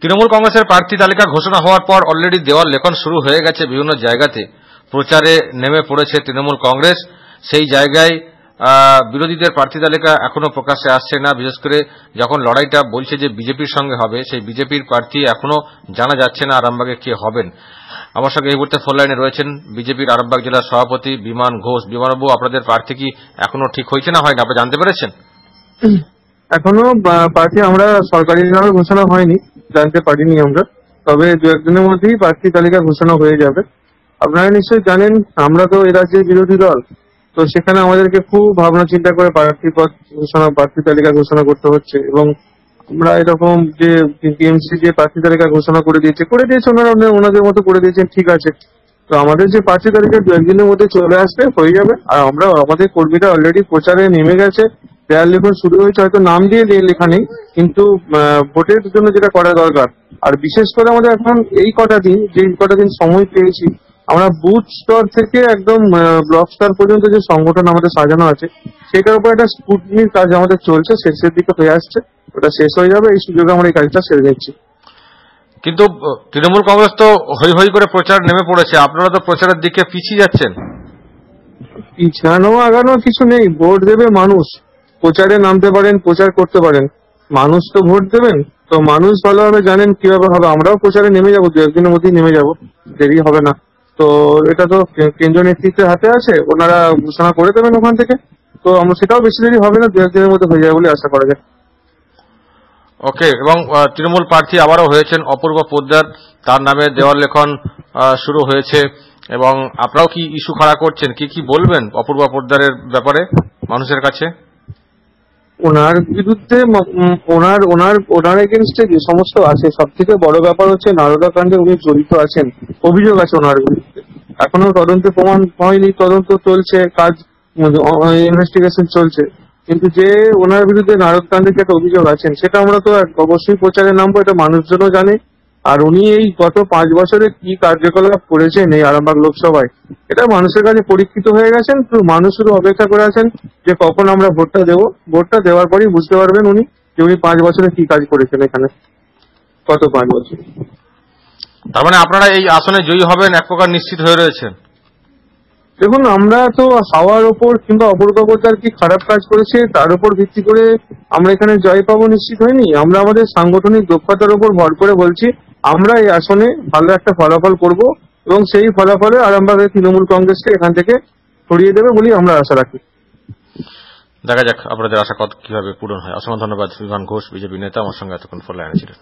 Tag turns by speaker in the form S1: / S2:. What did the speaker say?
S1: তৃণমূল কংগ্রেসের প্রার্থী তালিকা ঘোষণা হওয়ার পর অলরেডি দেওয়াল লেখন শুরু হয়ে গেছে বিভিন্ন জায়গাতে। প্রচারে নেমে পড়েছে তৃণমূল কংগ্রেস। সেই জায়গায় বিরোধীদের প্রার্থী তালিকা এখনও প্রকাশ্যে আসছে না। বিশেষ করে যখন লড়াইটা বলছে যে বিজেপির সঙ্গে হবে, সেই বিজেপির প্রার্থী এখনও জানা যাচ্ছে না আরামবাগে কে হবেন। আমার সঙ্গে এই মুহূর্তে ফোন লাইনে রয়েছেন বিজেপির আরামবাগ জেলার সভাপতি বিমান ঘোষ। বিমানবাবু আপনাদের প্রার্থী কি এখনও ঠিক হয়েছে না হয়নি? আপনি জানতে পেরেছেন?
S2: এখনও প্রার্থী আমরা সরকারি ঘোষণা হয়নি। জানতে পারিনি আমরা। তবে দু একদিনের মধ্যেই প্রার্থী তালিকা ঘোষণা হয়ে যাবে। আপনারা নিশ্চয়ই জানেন, আমরা তো এ রাজ্যের বিরোধী দল। তো সেখানে আমাদেরকে খুব ভাবনা চিন্তা করে প্রার্থী পদ ঘোষণা, প্রার্থী তালিকা ঘোষণা করতে হচ্ছে এবং আমরা এরকম যে টিএমসি যে প্রার্থী তালিকা ঘোষণা করে দিয়েছে করে দিয়েছে ওনারা ওনাদের মতো করে দিয়েছেন, ঠিক আছে। তো আমাদের যে প্রার্থী তালিকা দু একদিনের মধ্যে চলে আসবে, হয়ে যাবে। আর আমরা, আমাদের কর্মীরা অলরেডি প্রচারে নেমে গেছে। দেয়াল লিখন শুরু হয়েছে হয়তো নাম দিয়ে লেখা নেই কিন্তু ভোটের জন্য যেটা করা দরকার। আর বিশেষ করে আমাদের এখন এই কটা দিন যে কটা দিন সময় পেয়েছি আমরা বুথ স্তর থেকে একদম ব্লক স্তর পর্যন্ত যে সংগঠন আমাদের সাজানো আছে সেটার উপর একটা স্কুটনির কাজ আমাদের চলছে শেষের দিকে হয়ে আসছে ওটা শেষ হয়ে যাবে এই সুযোগে আমরা এই কাজটা সেরে নিচ্ছি।
S1: কিন্তু তৃণমূল কংগ্রেস তো হই হই করে প্রচার নেমে পড়েছে আপনারা তো প্রচারের দিকে পিছিয়ে যাচ্ছেন।
S2: পিছানো আগানো কিছু নেই ভোট দেবে মানুষ। প্রচারে নামতে পারেন, প্রচার করতে পারেন। মানুষ তো ভোট দেবেন, তো মানুষ ভালোভাবে জানেন কীভাবে হবে। আমরাও প্রচারে নেমে যাব, দু একদিনের মধ্যেই নেমে যাব, দেরি হবে না। তো এটা তো কেন্দ্রীয় নেতৃত্বের হাতে আছে, ওনারা ঘোষণা করে দেবেন ওখান থেকে। তো আমরা সেটাও বেশি দেরি হবে না, দু একদিনের মধ্যে হয়ে যাবে বলে আশা করা যায়।
S1: ওকে, এবং তৃণমূল প্রার্থী আবারও হয়েছেন অপূর্ব পোদ্দার। তার নামে দেওয়াল লেখন শুরু হয়েছে। এবং আপনারাও কি ইস্যু খাড়া করছেন? কি কি বলবেন অপূর্ব পোদ্দারের ব্যাপারে, মানুষের কাছে?
S2: ওনার বিরুদ্ধে ওনার ওনার ওনার এগেনস্টে যে সমস্ত আছে সব থেকে বড় ব্যাপার হচ্ছে নারদা কাণ্ডে উনি জড়িত আছেন। অভিযোগ আছে ওনার বিরুদ্ধে। এখনও তদন্তে প্রমাণ হয়নি, তদন্ত চলছে, কাজ ইনভেস্টিগেশন চলছে। কিন্তু যে ওনার বিরুদ্ধে নারদ কাণ্ডে যে একটা অভিযোগ আছেন, সেটা আমরা তো অবশ্যই প্রচারে নামবো এটা মানুষজনও জানে। আর উনি এই গত পাঁচ বছরে কি কার্যকলাপ করেছেন এই আরামবাগ লোকসভায়? এটা মানুষের কাছে পরীক্ষিত হয়ে গেছেন তো মানুষ শুধু অপেক্ষা করে আছেন যে কখন আমরা ভোটটা দেবো। ভোটটা দেওয়ার পরই বুঝতে পারবেন উনি যে উনি পাঁচ বছরে কি কাজ করেছেন এখানে। কত পাঁচ বছর।
S1: তার মানে আপনারা এই আসনে জয়ী হবেন এক প্রকার নিশ্চিত হয়ে রয়েছেন।
S2: দেখুন আমরা তো হাওয়ার ওপর কিংবা অপরকবতার কি খারাপ কাজ করেছে তার উপর ভিত্তি করে আমরা এখানে জয় পাবো নিশ্চিত হয়নি। আমরা আমাদের সাংগঠনিক দক্ষতার উপর ভর করে বলছি আমরা এই আসনে ভালো একটা ফলাফল করব এবং সেই ফলাফলে আরামবাগের তৃণমূল কংগ্রেসকে এখান থেকে সরিয়ে দেবে বলেই আমরা আশা রাখি।
S1: দেখা যাক আপনাদের আশা কত কীভাবে পূরণ হয়। অসংখ্য ধন্যবাদ, বিমান ঘোষ, বিজেপি নেতা, আমার সঙ্গে এতক্ষণ ফলে লাইনে ছিলেন।